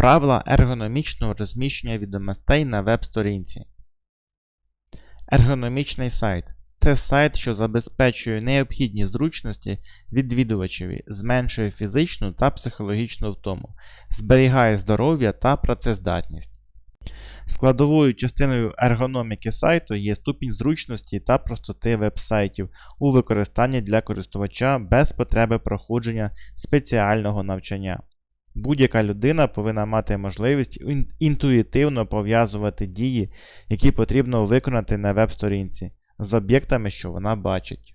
Правила ергономічного розміщення відомостей на веб-сторінці. Ергономічний сайт це сайт, що забезпечує необхідні зручності відвідувачеві, зменшує фізичну та психологічну втому, зберігає здоров'я та працездатність. Складовою частиною ергономіки сайту є ступінь зручності та простоти веб-сайтів у використанні для користувача без потреби проходження спеціального навчання. Будь-яка людина повинна мати можливість інтуїтивно пов'язувати дії, які потрібно виконати на веб-сторінці, з об'єктами, що вона бачить.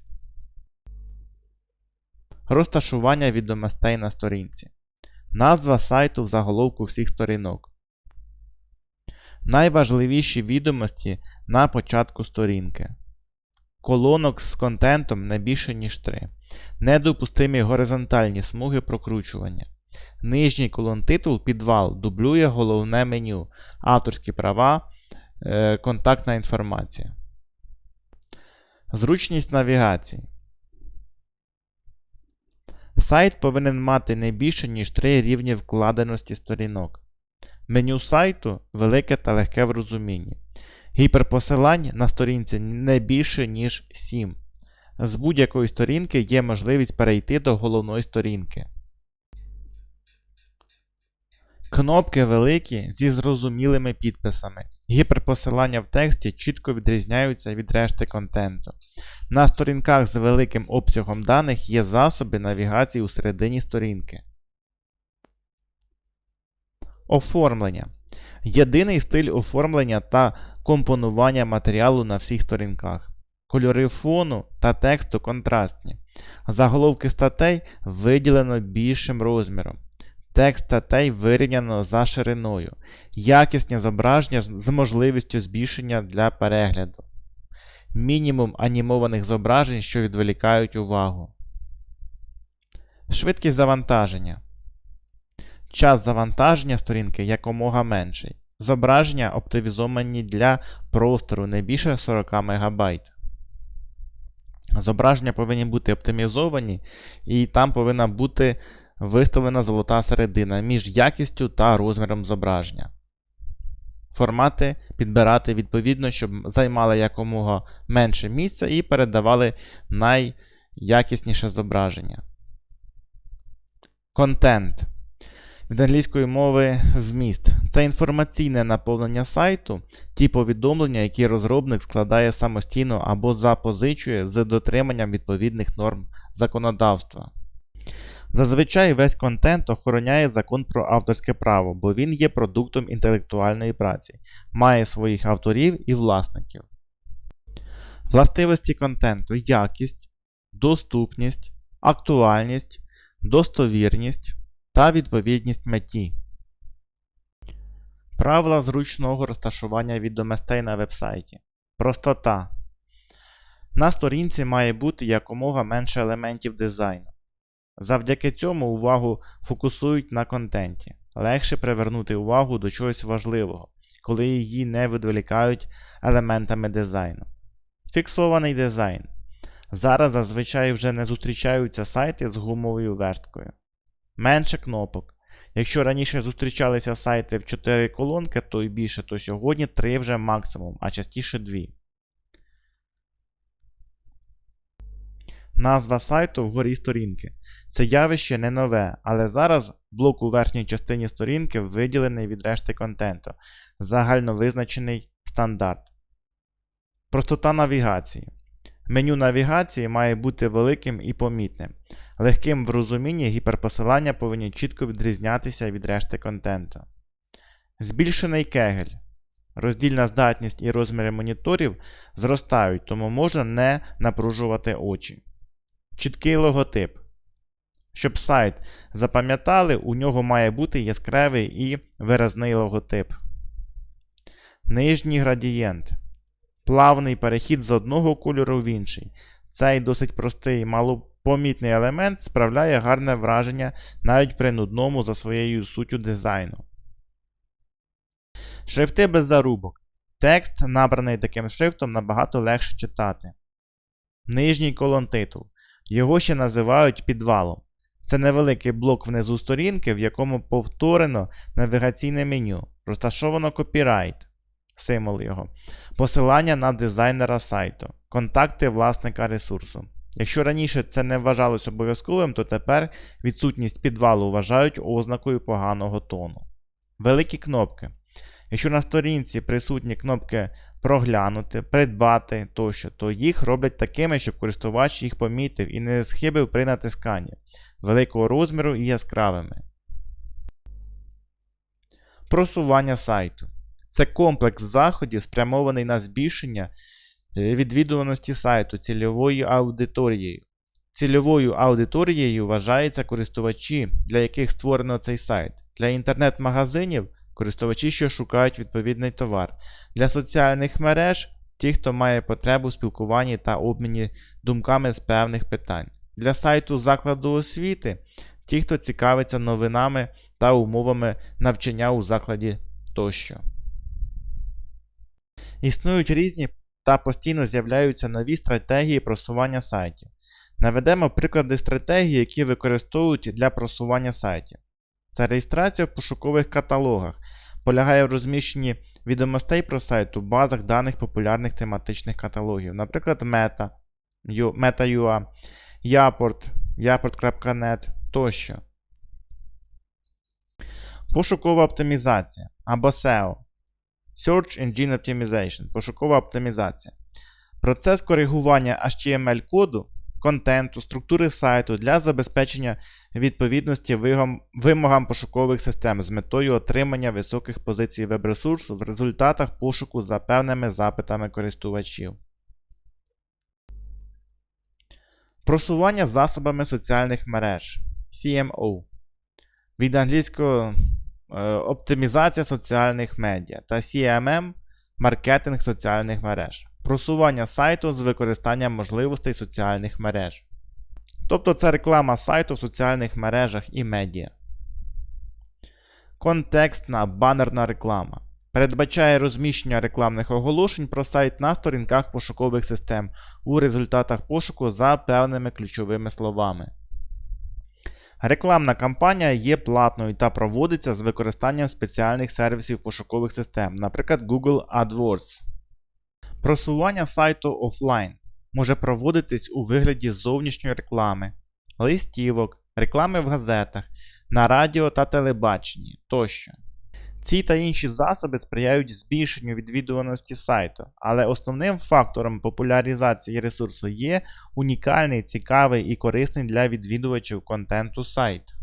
Розташування відомостей на сторінці. Назва сайту в заголовку всіх сторінок. Найважливіші відомості на початку сторінки. Колонок з контентом не більше, ніж 3. Недопустимі горизонтальні смуги прокручування. Нижній колон титул підвал дублює головне меню, авторські права, е, контактна інформація. Зручність навігації. Сайт повинен мати не більше, ніж 3 рівні вкладеності сторінок. Меню сайту велике та легке в розумінні. Гіперпосилань на сторінці не більше, ніж 7. З будь-якої сторінки є можливість перейти до головної сторінки. Кнопки великі зі зрозумілими підписами. Гіперпосилання в тексті чітко відрізняються від решти контенту. На сторінках з великим обсягом даних є засоби навігації у середині сторінки. Оформлення. Єдиний стиль оформлення та компонування матеріалу на всіх сторінках. Кольори фону та тексту контрастні. Заголовки статей виділено більшим розміром. Текст статей вирівняно за шириною. Якісні зображення з можливістю збільшення для перегляду. Мінімум анімованих зображень, що відволікають увагу. Швидкість завантаження. Час завантаження сторінки якомога менший. Зображення оптимізовані для простору не більше 40 МБ. Зображення повинні бути оптимізовані, і там повинна бути виставлена золота середина між якістю та розміром зображення. Формати підбирати відповідно, щоб займали якомога менше місця і передавали найякісніше зображення. Контент. Від англійської мови вміст. Це інформаційне наповнення сайту, ті повідомлення, які розробник складає самостійно або запозичує з дотриманням відповідних норм законодавства. Зазвичай весь контент охороняє закон про авторське право, бо він є продуктом інтелектуальної праці, має своїх авторів і власників. Властивості контенту якість, доступність, актуальність, достовірність та відповідність меті. Правила зручного розташування відомостей на вебсайті. Простота. На сторінці має бути якомога менше елементів дизайну. Завдяки цьому увагу фокусують на контенті. Легше привернути увагу до чогось важливого, коли її не відволікають елементами дизайну. Фіксований дизайн. Зараз зазвичай вже не зустрічаються сайти з гумовою версткою. Менше кнопок. Якщо раніше зустрічалися сайти в 4 колонки, то і більше, то сьогодні 3 вже максимум, а частіше 2. Назва сайту вгорі сторінки. Це явище не нове, але зараз блок у верхній частині сторінки виділений від решти контенту. Загальновизначений стандарт. Простота навігації. Меню навігації має бути великим і помітним. Легким в розумінні гіперпосилання повинні чітко відрізнятися від решти контенту. Збільшений кегель. Роздільна здатність і розміри моніторів зростають, тому можна не напружувати очі. Чіткий логотип. Щоб сайт запам'ятали, у нього має бути яскравий і виразний логотип. Нижній градієнт. Плавний перехід з одного кольору в інший. Цей досить простий малопомітний елемент справляє гарне враження навіть при нудному за своєю суттю дизайну. Шрифти без зарубок. Текст, набраний таким шрифтом, набагато легше читати. Нижній колон титул. Його ще називають підвалом. Це невеликий блок внизу сторінки, в якому повторено навігаційне меню, розташовано копірайт, символ його, посилання на дизайнера сайту, контакти власника ресурсу. Якщо раніше це не вважалось обов'язковим, то тепер відсутність підвалу вважають ознакою поганого тону. Великі кнопки. Якщо на сторінці присутні кнопки проглянути, придбати тощо, то їх роблять такими, щоб користувач їх помітив і не схибив при натисканні, великого розміру і яскравими. Просування сайту. Це комплекс заходів, спрямований на збільшення е, відвідуваності сайту цільовою аудиторією. Цільовою аудиторією вважаються користувачі, для яких створено цей сайт. Для інтернет-магазинів користувачі, що шукають відповідний товар. Для соціальних мереж ті, хто має потребу в спілкуванні та обміні думками з певних питань. Для сайту закладу освіти ті, хто цікавиться новинами та умовами навчання у закладі тощо. Існують різні та постійно з'являються нові стратегії просування сайтів. Наведемо приклади стратегій, які використовують для просування сайтів. Це реєстрація в пошукових каталогах, полягає в розміщенні відомостей про сайт у базах даних популярних тематичних каталогів, наприклад, Meta, Meta.ua, Yaport, Yaport.net тощо. Пошукова оптимізація або SEO. Search Engine Optimization. Пошукова оптимізація. Процес коригування HTML-коду, контенту, структури сайту для забезпечення відповідності вимогам пошукових систем з метою отримання високих позицій веб-ресурсу в результатах пошуку за певними запитами користувачів. Просування засобами соціальних мереж CMO. Від англійського е, оптимізація соціальних медіа та CMM маркетинг соціальних мереж. Просування сайту з використанням можливостей соціальних мереж. Тобто це реклама сайту в соціальних мережах і медіа. Контекстна банерна реклама. Передбачає розміщення рекламних оголошень про сайт на сторінках пошукових систем у результатах пошуку за певними ключовими словами. Рекламна кампанія є платною та проводиться з використанням спеціальних сервісів пошукових систем, наприклад, Google AdWords. Просування сайту офлайн може проводитись у вигляді зовнішньої реклами, листівок, реклами в газетах, на радіо та телебаченні тощо. Ці та інші засоби сприяють збільшенню відвідуваності сайту, але основним фактором популяризації ресурсу є унікальний, цікавий і корисний для відвідувачів контенту сайт.